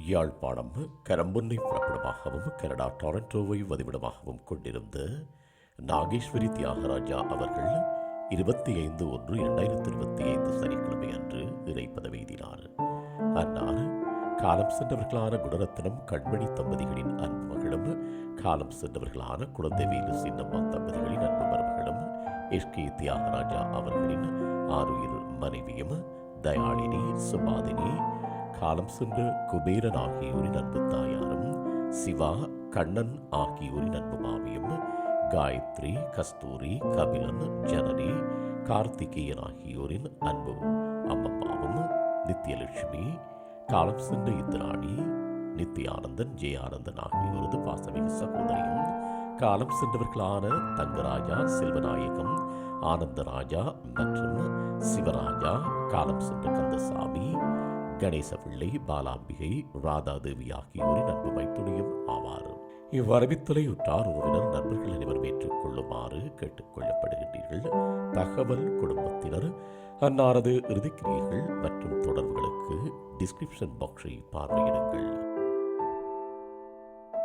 Yazhpanam கரம்பொன்னை புறப்படமாகவும் Canada டொரண்டோவை வதிவிடமாகவும் கொண்டிருந்த நாகேஸ்வரி தியாகராஜா அவர்கள் இருபத்தி ஐந்து ஒன்று இரண்டாயிரத்தி இருபத்தி ஐந்து சனிக்கிழமை அன்று இறை பதவியினார் அன்னார் காலம் சென்றவர்களான குணரத்னம் கண்மணி தம்பதிகளின் அன்பு மகளும் காலம் சென்றவர்களான குழந்தைவேலு சின்னம்மா தம்பதிகளின் அன்பு மருமகளும் எஸ் கே தியாகராஜா அவர்களின் ஆறுயிர் மனைவியும் தயாளினி சுபாதினி காலம் சென்ற குபேரன் ஆகியோரின் அன்பு தாயாரும் சிவா கண்ணன் ஆகியோரின் அன்பு மாமியும் காயத்ரி கஸ்தூரி கபிலன் ஜனனி கார்த்திகேயன் ஆகியோரின் அன்பு அம்மம்மாவும் நித்யலட்சுமி காலம் சென்ற இந்திராணி நித்யானந்தன் ஜெயானந்தன் ஆகியோரது பாசமிகு சகோதரியும் காலம் சென்றவர்களான தங்கராஜா செல்வநாயகம் ஆனந்தராஜா மற்றும் சிவராஜா காலம் சென்ற கந்தசாமி கணேசபிள்ளை பாலாம்பிகை ராதாதேவி ஆகியோரின் அன்பு மைத்துணியும் ஆவார். இவ்வரவித்தலை உற்றார் உறவினர் நண்பர்கள் அனைவரும் ஏற்றுக்கொள்ளுமாறு கேட்டுக்கொள்ளப்படுகின்றீர்கள் தகவல் குடும்பத்தினர் அன்னாரது இறுதிக்கிரியைகள் மற்றும் தொடர்புகளுக்கு டிஸ்கிரிப்ஷன் பாக்ஸை பார்வையிடுங்கள்.